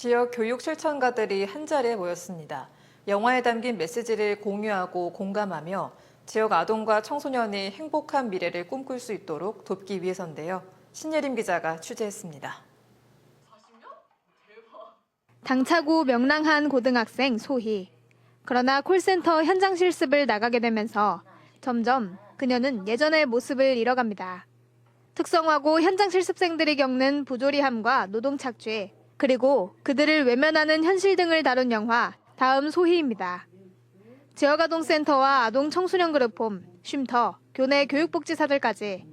지역 교육 실천가들이 한자리에 모였습니다. 영화에 담긴 메시지를 공유하고 공감하며 지역 아동과 청소년이 행복한 미래를 꿈꿀 수 있도록 돕기 위해서인데요. 신예림 기자가 취재했습니다. 당차고 명랑한 고등학생 소희. 그러나 콜센터 현장 실습을 나가게 되면서 점점 그녀는 예전의 모습을 잃어갑니다. 특성화고 현장 실습생들이 겪는 부조리함과 노동 착취, 그리고 그들을 외면하는 현실 등을 다룬 영화 다음 소희입니다. 지역아동센터와 아동 청소년 그룹홈, 쉼터, 교내 교육복지사들까지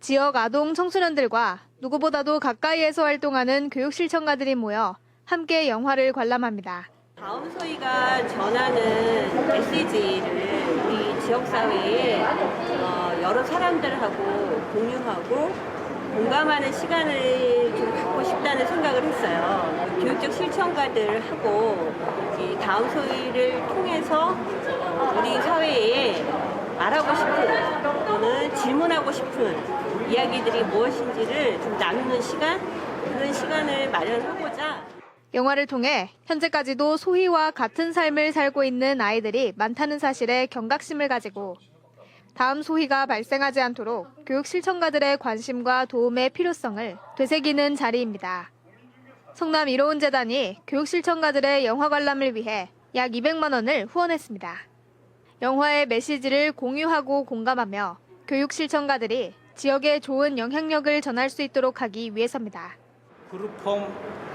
지역 아동 청소년들과 누구보다도 가까이에서 활동하는 교육 실천가들이 모여 함께 영화를 관람합니다. 다음 소희가 전하는 메시지를 우리 지역사회에 어, 여러 사람들하고 공유하고 공감하는 시간을 좀 갖고 싶다는 생각을 했어요. 교육적 실천가들 하고 이 다음 소희를 통해서 우리 사회에 말하고 싶은 또는 질문하고 싶은 이야기들이 무엇인지를 좀 나누는 시간 그런 시간을 마련하고자 영화를 통해 현재까지도 소희와 같은 삶을 살고 있는 아이들이 많다는 사실에 경각심을 가지고 다음 소희가 발생하지 않도록 교육 실천가들의 관심과 도움의 필요성을 되새기는 자리입니다. 성남 이로운 재단이 교육 실천가들의 영화 관람을 위해 약 200만 원을 후원했습니다. 영화의 메시지를 공유하고 공감하며 교육 실천가들이 지역에 좋은 영향력을 전할 수 있도록 하기 위해서입니다. 그룹홈,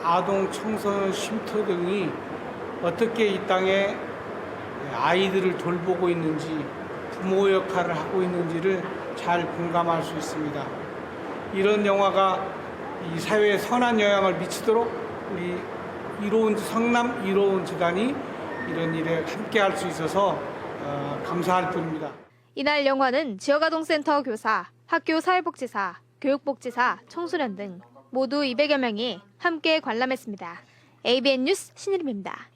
아동, 청소년 쉼터 등이 어떻게 이 땅에 아이들을 돌보고 있는지 부모 역할을 하고 있는지를 잘 공감할 수 있습니다. 이런 영화가 이 사회에 선한 영향을 미치도록 우리 이로운 성남 이로운 재단이 이런 일에 함께 할 수 있어서 어, 감사할 뿐입니다. 이날 영화는 지역아동센터 교사, 학교 사회복지사, 교육복지사, 청소년 등 모두 200여 명이 함께 관람했습니다. ABN 뉴스 신일입니다.